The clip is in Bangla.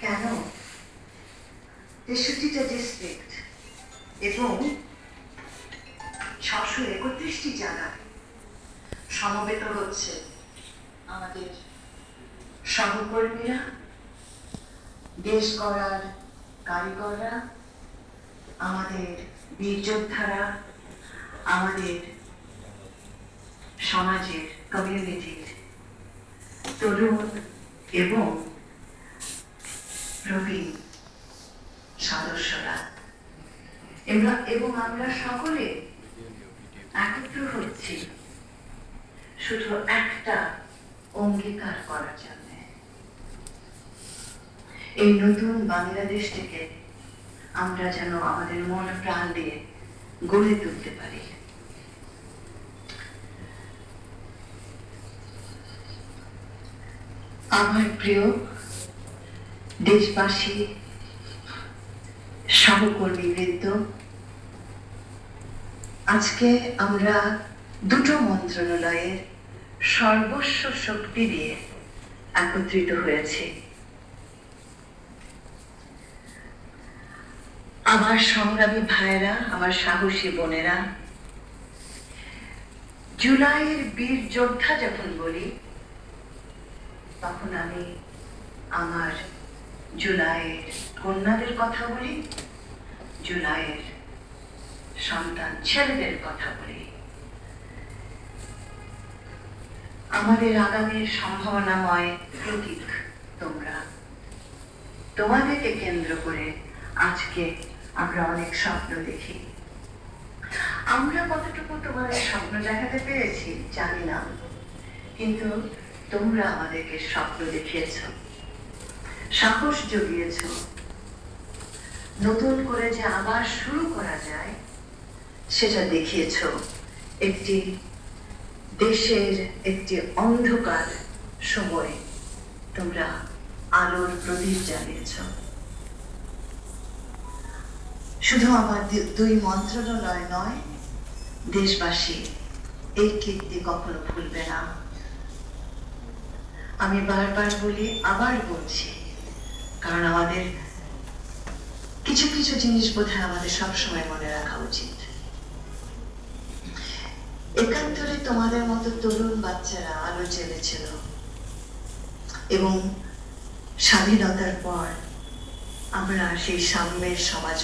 কেন? তেষট্টিটা ডিস্ট্রিক্ট এবং ছশো একত্রিশটি জায়গায় সমবেত হচ্ছে আমাদের সহকর্মীরা, দেশ গড়ার কারিগররা, আমাদের বীর যোদ্ধারা, আমাদের সমাজের কমিউনিটির তরুণ এবং প্রবীণ সদস্যরা। এবং আমরা সকলে একত্র হচ্ছি শুধু একটা অঙ্গীকার করার জন্য। এই নতুন বাংলাদেশটিকে আমরা যেন আমাদের মন প্রাণ দিয়ে গড়ে তুলতে পারি। আমার প্রিয় দেশবাসী, সহকর্মীবৃন্দ, আজকে আমরা দুটো মন্ত্রণালয়ের সর্বস্ব শক্তি দিয়ে একত্রিত হয়েছি। আমার সংগ্রামী ভাইয়েরা, আমার সাহসী বোনেরা, জুলাইয়ের বীর যোদ্ধা যখন বলি, তখন আমি আমার জুলাইয়ের কন্যাদের কথা বলি, জুলাইয়ের সন্তান ছেলেদের কথা বলি। আমাদের আগামীর সম্ভাবনাময় প্রতীক তোমরা। তোমাদেরকে কেন্দ্র করে আজকে আমরা অনেক স্বপ্ন দেখি। আমরা কতটুকু তোমাদের স্বপ্ন দেখাতে পেরেছি জানি না। কিন্তু তোমরা আমাদেরকে স্বপ্ন দেখিয়েছ। সাহস জুগিয়েছ নতুন করে যে আবার শুরু করা যায়, সেটা দেখিয়েছ। একটি দেশের একটি অন্ধকার সময় তোমরা আলোর প্রদীপ জ্বালিয়েছ। শুধু আমার দুই মন্ত্রণালয় নয় দেশবাসী এই কীর্তি কখনো ভুলবে না। আমি বারবার বলি, আবার বলছি কারণ আমাদের কিছু কিছু জিনিস বোধহয় আমাদের সবসময় মনে রাখা উচিত। একাত্তরে তোমাদের মতো তরুণ বাচ্চারা আলো জ্বেলেছিল এবং স্বাধীনতার পর আমরা সেই সাম্যের সমাজ